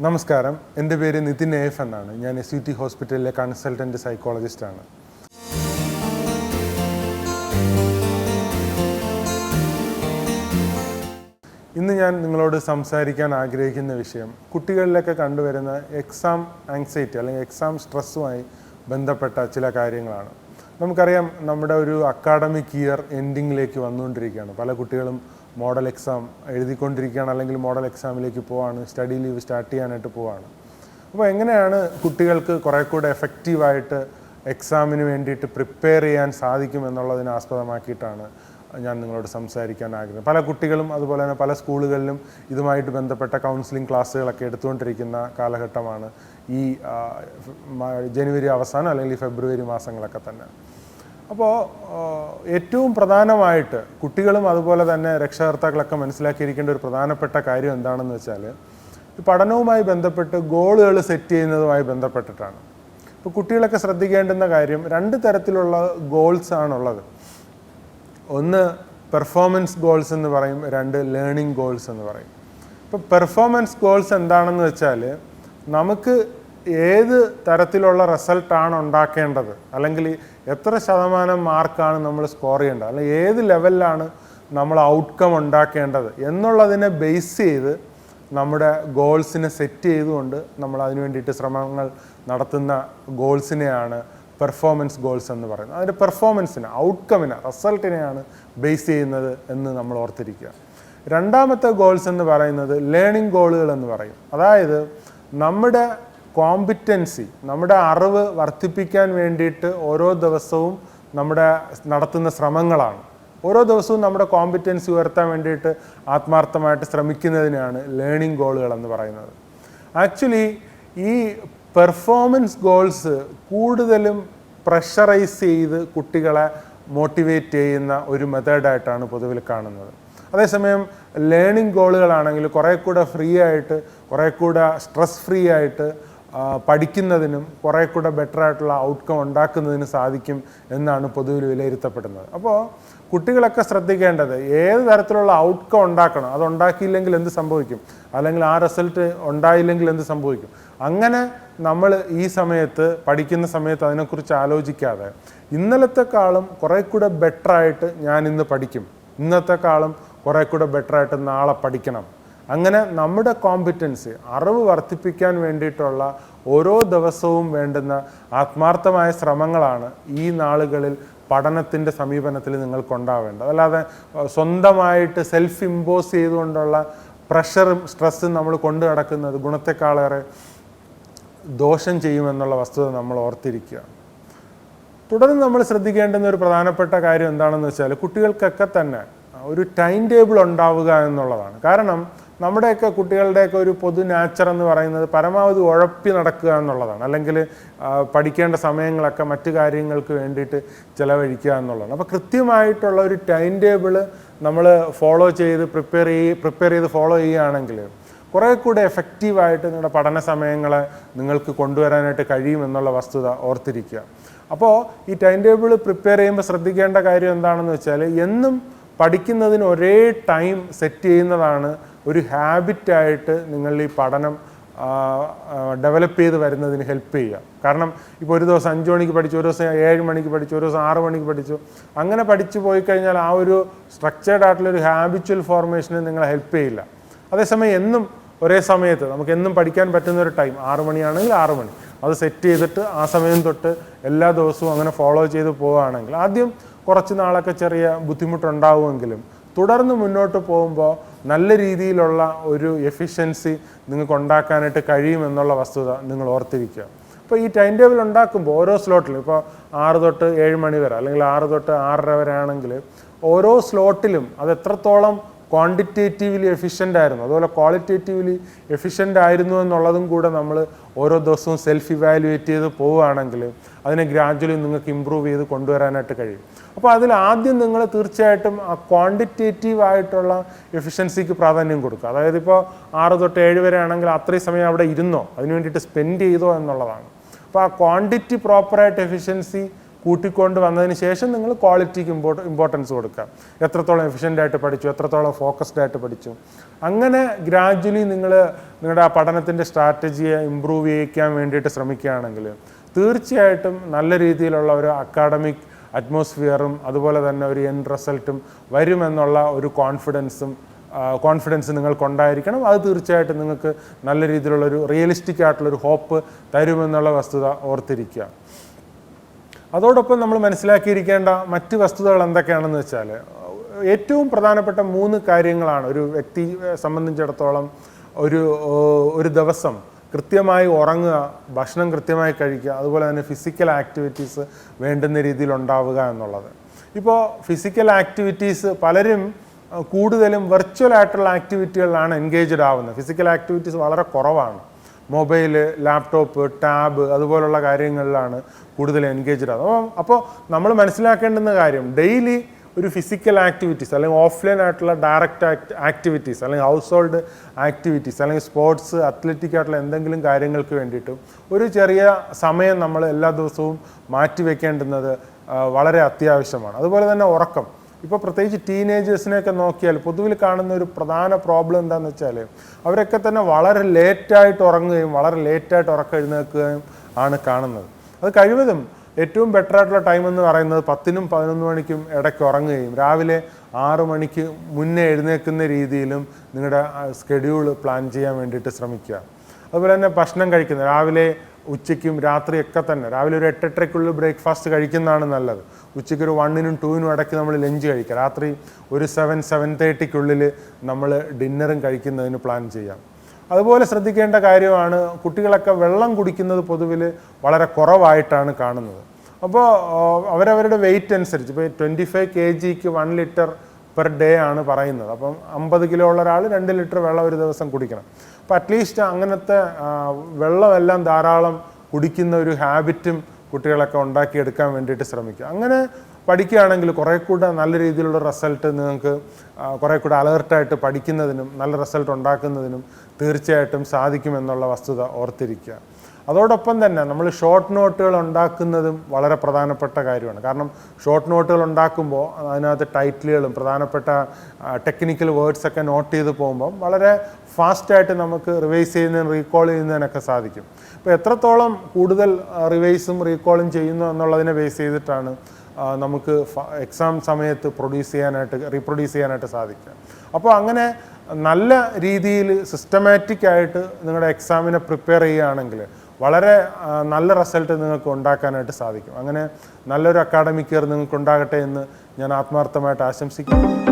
നമസ്കാരം. എന്റെ പേര് നിതിൻ എഫ് എന്നാണ്. ഞാൻ എസ് യു ടി ഹോസ്പിറ്റലിലെ കൺസൾട്ടന്റ് സൈക്കോളജിസ്റ്റാണ്. ഇന്ന് ഞാൻ നിങ്ങളോട് സംസാരിക്കാൻ ആഗ്രഹിക്കുന്ന വിഷയം കുട്ടികളിലൊക്കെ കണ്ടുവരുന്ന എക്സാം ആങ്സൈറ്റി അല്ലെങ്കിൽ എക്സാം സ്ട്രെസ്സുമായി ബന്ധപ്പെട്ട ചില കാര്യങ്ങളാണ്. നമുക്കറിയാം നമ്മുടെ ഒരു അക്കാഡമിക് ഇയർ എൻഡിങ്ങിലേക്ക് വന്നുകൊണ്ടിരിക്കുകയാണ്. പല കുട്ടികളും മോഡൽ എക്സാം എഴുതിക്കൊണ്ടിരിക്കുകയാണ് അല്ലെങ്കിൽ മോഡൽ എക്സാമിലേക്ക് പോവാണ് സ്റ്റഡി ലീവ് സ്റ്റാർട്ട് ചെയ്യാനായിട്ട് പോവാണ്. അപ്പോൾ എങ്ങനെയാണ് കുട്ടികൾക്ക് കുറേ കൂടെ എഫക്റ്റീവായിട്ട് എക്സാമിന് വേണ്ടിയിട്ട് പ്രിപ്പയർ ചെയ്യാൻ സാധിക്കും എന്നുള്ളതിനെ ആസ്പദമാക്കിയിട്ടാണ് ഞാൻ നിങ്ങളോട് സംസാരിക്കാൻ ആഗ്രഹം. പല കുട്ടികളും അതുപോലെ തന്നെ പല സ്കൂളുകളിലും ഇതുമായിട്ട് ബന്ധപ്പെട്ട കൗൺസിലിംഗ് ക്ലാസ്സുകളൊക്കെ എടുത്തുകൊണ്ടിരിക്കുന്ന കാലഘട്ടമാണ് ഈ ജനുവരി അവസാനം അല്ലെങ്കിൽ ഫെബ്രുവരി മാസങ്ങളൊക്കെ തന്നെ. അപ്പോൾ ഏറ്റവും പ്രധാനമായിട്ട് കുട്ടികളും അതുപോലെ തന്നെ രക്ഷകർത്താക്കളൊക്കെ മനസ്സിലാക്കിയിരിക്കേണ്ട ഒരു പ്രധാനപ്പെട്ട കാര്യം എന്താണെന്ന് വെച്ചാൽ പഠനവുമായി ബന്ധപ്പെട്ട് ഗോളുകൾ സെറ്റ് ചെയ്യുന്നതുമായി ബന്ധപ്പെട്ടിട്ടാണ്. ഇപ്പോൾ കുട്ടികളൊക്കെ ശ്രദ്ധിക്കേണ്ടുന്ന കാര്യം രണ്ട് തരത്തിലുള്ള ഗോൾസ് ആണുള്ളത്. ഒന്ന് പെർഫോമൻസ് ഗോൾസ് എന്ന് പറയും രണ്ട് ലേണിംഗ് ഗോൾസ് എന്ന് പറയും. ഇപ്പോൾ പെർഫോമൻസ് ഗോൾസ് എന്താണെന്ന് വെച്ചാൽ നമുക്ക് ഏത് തരത്തിലുള്ള റിസൾട്ടാണ് ഉണ്ടാക്കേണ്ടത്? അല്ലെങ്കിൽ എത്ര ശതമാനം മാർക്കാണ് നമ്മൾ സ്കോർ ചെയ്യേണ്ടത്? അല്ലെങ്കിൽ ഏത് ലെവലിലാണ് നമ്മൾ ഔട്ട്കം ഉണ്ടാക്കേണ്ടത്? എന്നുള്ളതിനെ ബേസ് ചെയ്ത് നമ്മുടെ ഗോൾസിനെ സെറ്റ് ചെയ്തുകൊണ്ട് നമ്മൾ അതിനു വേണ്ടിയിട്ട് ശ്രമങ്ങൾ നടത്തുന്ന ഗോൾസിനെയാണ് പെർഫോമൻസ് ഗോൾസ് എന്ന് പറയുന്നത്. അതിന്റെ പെർഫോമൻസിന് ഔട്ട്കമിനെ റിസൾട്ടിനെയാണ് ബേസ് ചെയ്യുന്നത് എന്ന് നമ്മൾ ഓർത്തിരിക്കുക. രണ്ടാമത്തെ ഗോൾസ് എന്ന് പറയുന്നത് ലേണിംഗ് ഗോളുകൾ എന്ന് പറയും. അതായത് നമ്മുടെ കോമ്പിറ്റൻസി നമ്മുടെ അറിവ് വർദ്ധിപ്പിക്കാൻ വേണ്ടിയിട്ട് ഓരോ ദിവസവും നമ്മുടെ നടത്തുന്ന ശ്രമങ്ങളാണ്. ഓരോ ദിവസവും നമ്മുടെ കോമ്പിറ്റൻസി ഉയർത്താൻ വേണ്ടിയിട്ട് ആത്മാർത്ഥമായിട്ട് ശ്രമിക്കുന്നതിനാണ് ലേണിംഗ് ഗോളുകൾ എന്ന് പറയുന്നത്. ആക്ച്വലി ഈ പെർഫോമൻസ് ഗോൾസ് കൂടുതലും പ്രഷറൈസ് ചെയ്ത് കുട്ടികളെ മോട്ടിവേറ്റ് ചെയ്യുന്ന ഒരു മെത്തേഡായിട്ടാണ് പൊതുവിൽ കാണുന്നത്. അതേസമയം ലേണിംഗ് ഗോളുകളാണെങ്കിൽ കുറേ കൂടെ ഫ്രീ ആയിട്ട് കുറേ കൂടെ സ്ട്രെസ് ഫ്രീ ആയിട്ട് പഠിക്കുന്നതിനും കുറേ കൂടെ ബെറ്റർ ആയിട്ടുള്ള ഔട്ട്കം ഉണ്ടാക്കുന്നതിന് സാധിക്കും എന്നാണ് പൊതുവിൽ വിലയിരുത്തപ്പെടുന്നത്. അപ്പോൾ കുട്ടികളൊക്കെ ശ്രദ്ധിക്കേണ്ടത് ഏത് തരത്തിലുള്ള ഔട്ട്കം ഉണ്ടാക്കണം? അത് ഉണ്ടാക്കിയില്ലെങ്കിൽ എന്ത് സംഭവിക്കും? അല്ലെങ്കിൽ ആ റിസൾട്ട് ഉണ്ടായില്ലെങ്കിൽ എന്ത് സംഭവിക്കും? അങ്ങനെ നമ്മൾ ഈ സമയത്ത് പഠിക്കുന്ന സമയത്ത് അതിനെക്കുറിച്ച് ആലോചിക്കാതെ ഇന്നലത്തെക്കാളും കുറേ കൂടെ ബെറ്ററായിട്ട് ഞാൻ ഇന്ന് പഠിക്കും. ഇന്നത്തെക്കാളും കുറേ കൂടെ ബെറ്ററായിട്ട് നാളെ പഠിക്കണം. അങ്ങനെ നമ്മുടെ കോമ്പിറ്റൻസി അറിവ് വർദ്ധിപ്പിക്കാൻ വേണ്ടിയിട്ടുള്ള ഓരോ ദിവസവും വേണ്ടുന്ന ആത്മാർത്ഥമായ ശ്രമങ്ങളാണ് ഈ നാളുകളിൽ പഠനത്തിന്റെ സമീപനത്തിൽ നിങ്ങൾക്കുണ്ടാവേണ്ടത്. അല്ലാതെ സ്വന്തമായിട്ട് സെൽഫ് ഇമ്പോസ് ചെയ്തുകൊണ്ടുള്ള പ്രഷറും സ്ട്രെസ്സും നമ്മൾ കൊണ്ടു നടക്കുന്നത് ഗുണത്തെക്കാളേറെ ദോഷം ചെയ്യുമെന്നുള്ള വസ്തുത നമ്മൾ ഓർത്തിരിക്കുക. തുടർന്ന് നമ്മൾ ശ്രദ്ധിക്കേണ്ടുന്ന ഒരു പ്രധാനപ്പെട്ട കാര്യം എന്താണെന്ന് വെച്ചാൽ കുട്ടികൾക്കൊക്കെ തന്നെ ഒരു ടൈം ടേബിൾ ഉണ്ടാവുക എന്നുള്ളതാണ്. കാരണം നമ്മുടെയൊക്കെ കുട്ടികളുടെയൊക്കെ ഒരു പൊതു നാച്ചർ എന്ന് പറയുന്നത് പരമാവധി ഉഴപ്പി നടക്കുക എന്നുള്ളതാണ്. അല്ലെങ്കിൽ പഠിക്കേണ്ട സമയങ്ങളൊക്കെ മറ്റു കാര്യങ്ങൾക്ക് വേണ്ടിയിട്ട് ചിലവഴിക്കുക എന്നുള്ളതാണ്. അപ്പോൾ കൃത്യമായിട്ടുള്ള ഒരു ടൈം ടേബിൾ നമ്മൾ ഫോളോ ചെയ്ത് പ്രിപ്പയർ ചെയ്ത് പ്രിപ്പയർ ചെയ്ത് ഫോളോ ചെയ്യുകയാണെങ്കിൽ കുറേ കൂടെ എഫക്റ്റീവായിട്ട് നിങ്ങളുടെ പഠന സമയങ്ങളെ നിങ്ങൾക്ക് കൊണ്ടുവരാനായിട്ട് കഴിയുമെന്നുള്ള വസ്തുത ഓർത്തിരിക്കുക. അപ്പോൾ ഈ ടൈം ടേബിൾ പ്രിപ്പയർ ചെയ്യുമ്പോൾ ശ്രദ്ധിക്കേണ്ട കാര്യം എന്താണെന്ന് വെച്ചാൽ എന്നും പഠിക്കുന്നതിന് ഒരേ ടൈം സെറ്റ് ചെയ്യുന്നതാണ് ഒരു ഹാബിറ്റായിട്ട് നിങ്ങൾ ഈ പഠനം ഡെവലപ്പ് ചെയ്ത് വരുന്നതിന് ഹെൽപ്പ് ചെയ്യുക. കാരണം ഇപ്പോൾ ഒരു ദിവസം അഞ്ച് മണിക്ക് പഠിച്ചു ഒരു ദിവസം ഏഴ് മണിക്ക് പഠിച്ചു ഒരു ദിവസം ആറ് മണിക്ക് പഠിച്ചു. അങ്ങനെ പഠിച്ചു പോയി കഴിഞ്ഞാൽ ആ ഒരു സ്ട്രക്ചേർഡ് ആയിട്ടുള്ള ഒരു ഹാബിച്വൽ ഫോർമേഷന് നിങ്ങളെ ഹെൽപ്പ് ചെയ്യില്ല. അതേസമയം എന്നും ഒരേ സമയത്ത് നമുക്ക് എന്നും പഠിക്കാൻ പറ്റുന്ന ഒരു ടൈം ആറ് മണിയാണെങ്കിൽ ആറ് മണി. അത് സെറ്റ് ചെയ്തിട്ട് ആ സമയം തൊട്ട് എല്ലാ ദിവസവും അങ്ങനെ ഫോളോ ചെയ്ത് പോവുകയാണെങ്കിൽ ആദ്യം കുറച്ച് നാളൊക്കെ ചെറിയ ബുദ്ധിമുട്ടുണ്ടാവുമെങ്കിലും തുടർന്ന് മുന്നോട്ട് പോകുമ്പോൾ നല്ല രീതിയിലുള്ള ഒരു എഫിഷ്യൻസി നിങ്ങൾക്ക് ഉണ്ടാക്കാനായിട്ട് കഴിയുമെന്നുള്ള വസ്തുത നിങ്ങൾ ഓർത്തിരിക്കുക. അപ്പോൾ ഈ ടൈം ടേബിൾ ഉണ്ടാക്കുമ്പോൾ ഓരോ സ്ലോട്ടിലും ഇപ്പോൾ ആറ് തൊട്ട് ഏഴ് മണി വരെ അല്ലെങ്കിൽ ആറ് തൊട്ട് ആറര വരെ ആണെങ്കിൽ ഓരോ സ്ലോട്ടിലും അത് എത്രത്തോളം ക്വാണ്ടിറ്റേറ്റീവ്ലി എഫിഷ്യന്റ് ആയിരുന്നു. അതുപോലെ ക്വാളിറ്റേറ്റീവ്ലി എഫിഷ്യന്റ് ആയിരുന്നു എന്നുള്ളതും കൂടെ നമ്മൾ ഓരോ ദിവസവും സെൽഫ് ഇവാലുവേറ്റ് ചെയ്ത് പോവുകയാണെങ്കിൽ അതിനെ ഗ്രാജ്വലി നിങ്ങൾക്ക് ഇമ്പ്രൂവ് ചെയ്ത് കൊണ്ടുവരാനായിട്ട് കഴിയും. അപ്പോൾ അതിൽ ആദ്യം നിങ്ങൾ തീർച്ചയായിട്ടും ആ ക്വാണ്ടിറ്റേറ്റീവ് ആയിട്ടുള്ള എഫിഷ്യൻസിക്ക് പ്രാധാന്യം കൊടുക്കുക. അതായത് ഇപ്പോൾ ആറ് തൊട്ട് ഏഴ് വരെ ആണെങ്കിൽ അത്രയും സമയം അവിടെ ഇരുന്നോ? അതിന് വേണ്ടിയിട്ട് സ്പെൻഡ് ചെയ്തോ എന്നുള്ളതാണ്. അപ്പോൾ ആ ക്വാണ്ടിറ്റി പ്രോപ്പറായിട്ട് എഫിഷ്യൻസി കൂട്ടിക്കൊണ്ട് വന്നതിന് ശേഷം നിങ്ങൾ ക്വാളിറ്റിക്ക് ഇമ്പോർട്ട ഇമ്പോർട്ടൻസ് കൊടുക്കുക എത്രത്തോളം എഫിഷ്യന്റ് ആയിട്ട് പഠിച്ചു എത്രത്തോളം ഫോക്കസ്ഡ് ആയിട്ട് പഠിച്ചു. അങ്ങനെ ഗ്രാജ്വലി നിങ്ങൾ നിങ്ങളുടെ ആ പഠനത്തിന്റെ സ്ട്രാറ്റജിയെ ഇമ്പ്രൂവ് ചെയ്യിക്കാൻ വേണ്ടിയിട്ട് ശ്രമിക്കുകയാണെങ്കിൽ തീർച്ചയായിട്ടും നല്ല രീതിയിലുള്ള ഒരു അക്കാഡമിക് അറ്റ്മോസ്ഫിയറും അതുപോലെ തന്നെ ഒരു എൻ റിസൾട്ടും വരുമെന്നുള്ള ഒരു കോൺഫിഡൻസും കോൺഫിഡൻസ് നിങ്ങൾക്കുണ്ടായിരിക്കണം. അത് തീർച്ചയായിട്ടും നിങ്ങൾക്ക് നല്ല രീതിയിലുള്ള ഒരു റിയലിസ്റ്റിക് ആയിട്ടുള്ളൊരു ഹോപ്പ് തരുമെന്നുള്ള വസ്തുത ഓർത്തിരിക്കുക. അതോടൊപ്പം നമ്മൾ മനസ്സിലാക്കിയിരിക്കേണ്ട മറ്റ് വസ്തുതകൾ എന്തൊക്കെയാണെന്ന് വെച്ചാൽ ഏറ്റവും പ്രധാനപ്പെട്ട മൂന്ന് കാര്യങ്ങളാണ് ഒരു വ്യക്തി സംബന്ധിച്ചിടത്തോളം ഒരു ഒരു ദിവസം കൃത്യമായി ഉറങ്ങുക ഭക്ഷണം കൃത്യമായി കഴിക്കുക അതുപോലെ തന്നെ ഫിസിക്കൽ ആക്ടിവിറ്റീസ് വേണ്ടുന്ന രീതിയിൽ ഉണ്ടാവുക എന്നുള്ളത്. ഇപ്പോൾ ഫിസിക്കൽ ആക്ടിവിറ്റീസ് പലരും കൂടുതലും വെർച്വൽ ആയിട്ടുള്ള ആക്ടിവിറ്റികളിലാണ് എൻഗേജ്ഡ് ആവുന്നത്. ഫിസിക്കൽ ആക്ടിവിറ്റീസ് വളരെ കുറവാണ്. മൊബൈൽ ലാപ്ടോപ്പ് ടാബ് അതുപോലുള്ള കാര്യങ്ങളിലാണ് കൂടുതൽ എൻഗേജ്ഡ് ആകുന്നത് അപ്പോൾ നമ്മൾ മനസ്സിലാക്കേണ്ടുന്ന കാര്യം ഡെയിലി ഒരു ഫിസിക്കൽ ആക്ടിവിറ്റീസ് അല്ലെങ്കിൽ ഓഫ്ലൈൻ ആയിട്ടുള്ള ഡയറക്റ്റ് ആക്ടിവിറ്റീസ് അല്ലെങ്കിൽ ഹൗസ് ഹോൾഡ് ആക്ടിവിറ്റീസ് അല്ലെങ്കിൽ സ്പോർട്സ് അത്ലറ്റിക് ആയിട്ടുള്ള എന്തെങ്കിലും കാര്യങ്ങൾക്ക് വേണ്ടിയിട്ടും ഒരു ചെറിയ സമയം നമ്മൾ എല്ലാ ദിവസവും മാറ്റിവെക്കേണ്ടുന്നത് വളരെ അത്യാവശ്യമാണ്. അതുപോലെ തന്നെ ഉറക്കം. ഇപ്പോൾ പ്രത്യേകിച്ച് ടീനേജേഴ്സിനെയൊക്കെ നോക്കിയാൽ പൊതുവിൽ കാണുന്ന ഒരു പ്രധാന പ്രോബ്ലം എന്താണെന്ന് വെച്ചാൽ അവരൊക്കെ തന്നെ വളരെ ലേറ്റായിട്ട് ഉറങ്ങുകയും വളരെ ലേറ്റായിട്ട് ഉറക്കം എഴുന്നേൽക്കുകയും ആണ് കാണുന്നത്. അത് കഴിവതും ഏറ്റവും ബെറ്റർ ആയിട്ടുള്ള ടൈം എന്ന് പറയുന്നത് പത്തിനും പതിനൊന്ന് മണിക്കും ഇടയ്ക്ക് ഉറങ്ങുകയും രാവിലെ ആറു മണിക്ക് മുന്നേ എഴുന്നേൽക്കുന്ന രീതിയിലും നിങ്ങളുടെ സ്കെഡ്യൂൾ പ്ലാൻ ചെയ്യാൻ വേണ്ടിയിട്ട് ശ്രമിക്കുക. അതുപോലെ തന്നെ ഭക്ഷണം കഴിക്കുന്നത് രാവിലെ ഉച്ചയ്ക്കും രാത്രിയൊക്കെ തന്നെ. രാവിലെ ഒരു എട്ടെട്ടരയ്ക്കുള്ളിൽ ബ്രേക്ക്ഫാസ്റ്റ് കഴിക്കുന്നതാണ് നല്ലത്. ഉച്ചയ്ക്ക് ഒരു വണ്ണിനും ടൂവിനും ഇടയ്ക്ക് നമ്മൾ ലഞ്ച് കഴിക്കുക. രാത്രി ഒരു സെവൻ സെവൻ തേർട്ടിക്കുള്ളിൽ നമ്മൾ ഡിന്നറും കഴിക്കുന്നതിന് പ്ലാൻ ചെയ്യാം. അതുപോലെ ശ്രദ്ധിക്കേണ്ട കാര്യമാണ് കുട്ടികളൊക്കെ വെള്ളം കുടിക്കുന്നത് പൊതുവിൽ വളരെ കുറവായിട്ടാണ് കാണുന്നത്. അപ്പോൾ അവരവരുടെ വെയിറ്റ് അനുസരിച്ച് ഇപ്പോൾ ട്വന്റി ഫൈവ് കെ ജിക്ക് വൺ ലിറ്റർ പെർ ഡേ ആണ് പറയുന്നത്. അപ്പം അമ്പത് കിലോ ഉള്ള ഒരാൾ രണ്ട് ലിറ്റർ വെള്ളം ഒരു ദിവസം കുടിക്കണം. അപ്പോൾ അറ്റ്ലീസ്റ്റ് അങ്ങനത്തെ വെള്ളമെല്ലാം ധാരാളം കുടിക്കുന്ന ഒരു ഹാബിറ്റും കുട്ടികളൊക്കെ ഉണ്ടാക്കിയെടുക്കാൻ വേണ്ടിയിട്ട് ശ്രമിക്കുക. അങ്ങനെ പഠിക്കുകയാണെങ്കിൽ കുറേ കൂടെ നല്ല രീതിയിലുള്ള റിസൾട്ട് നിങ്ങൾക്ക് കുറേ കൂടെ അലേർട്ടായിട്ട് പഠിക്കുന്നതിനും നല്ല റിസൾട്ട് ഉണ്ടാക്കുന്നതിനും തീർച്ചയായിട്ടും സാധിക്കുമെന്നുള്ള വസ്തുത ഓർത്തിരിക്കുക. അതോടൊപ്പം തന്നെ നമ്മൾ ഷോർട്ട് നോട്ടുകൾ ഉണ്ടാക്കുന്നതും വളരെ പ്രധാനപ്പെട്ട കാര്യമാണ്. കാരണം ഷോർട്ട് നോട്ടുകൾ ഉണ്ടാക്കുമ്പോൾ അതിനകത്ത് ടൈറ്റിലുകളും പ്രധാനപ്പെട്ട ടെക്നിക്കൽ വേർഡ്സൊക്കെ നോട്ട് ചെയ്ത് പോകുമ്പം വളരെ ഫാസ്റ്റായിട്ട് നമുക്ക് റിവൈസ് ചെയ്യുന്നതിനും റീകോൾ ചെയ്യുന്നതിനൊക്കെ സാധിക്കും. അപ്പോൾ എത്രത്തോളം കൂടുതൽ റിവൈസും റീകോളും ചെയ്യുന്നു എന്നുള്ളതിനെ ബേസ് ചെയ്തിട്ടാണ് നമുക്ക് എക്സാം സമയത്ത് പ്രൊഡ്യൂസ് ചെയ്യാനായിട്ട് റീപ്രൊഡ്യൂസ് ചെയ്യാനായിട്ട് സാധിക്കുക. അപ്പോൾ അങ്ങനെ നല്ല രീതിയിൽ സിസ്റ്റമാറ്റിക് ആയിട്ട് നിങ്ങളുടെ എക്സാമിനെ പ്രിപ്പയർ ചെയ്യുകയാണെങ്കിൽ വളരെ നല്ല റിസൾട്ട് നിങ്ങൾക്ക് ഉണ്ടാക്കാനായിട്ട് സാധിക്കും. അങ്ങനെ നല്ലൊരു അക്കാഡമിക് ഇയർ നിങ്ങൾക്ക് ഉണ്ടാകട്ടെ എന്ന് ഞാൻ ആത്മാർത്ഥമായിട്ട് ആശംസിക്കുന്നു.